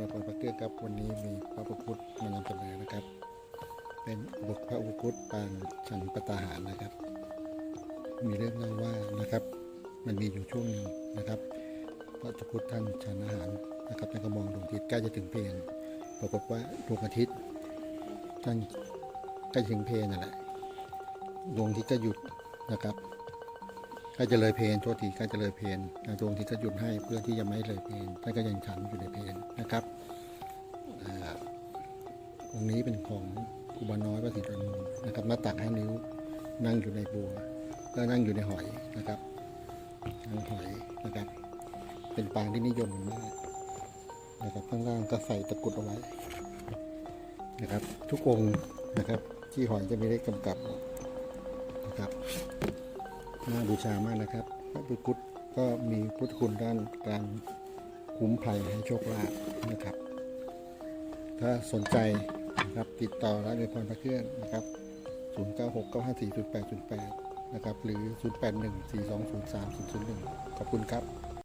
ในพรพระเครื่องครับวันนี้มีพระพุทธพุทธมานำเสนอนะครับ เป็นบทพระอุปคุตปางฉันปตาหารนะครับ มีเรื่องเล่าว่านะครับ มันมีอยู่ช่วงหนึ่งนะครับ พระอุปคุตท่านฉันอาหารนะครับท่านก็มองดวงอาทิตย์ใกล้จะถึงเพลนปรากฏว่าดวงอาทิตย์ท่านใกล้ถึงเพลนนั่นแหละดวงอาทิตย์ก็หยุดนะครับ กล้จะเลยเพลนโทษทีใกล้จะเลยเพลนอ่าดวงทิตย์ก็หยุดให้เพื่อที่จะไม่ให้เลยเพลนท่านก็ยังฉันอยู่ในเพลนนะครับองค์นี้เป็นของครูบาน้อยพระศรีตรนูนะครับหน้าตักห้านิ้วนั่งอยู่ในบัวก็นั่งอยู่ในหอยนะครับนั่งหอยนะครับ เป็นปางที่นิยมมากนะครับข้างล่างก็ใส่ตะกรุดเอาไว้นะครับ ทุกองค์นะครับ ที่หอยจะมีเลขกำกับนะครับ น่าบูชามากนะครับพระพุทธคุฎก็มีพุทธคุณด้านการคุ้มภัยให้โชคลาภนะครับ ถ้าสนใจนะครับติดต่อร้านเงินพรพระเครื่องนะครับ 0969540808 นะครับ หรือ 0814203001 ขอบคุณครับ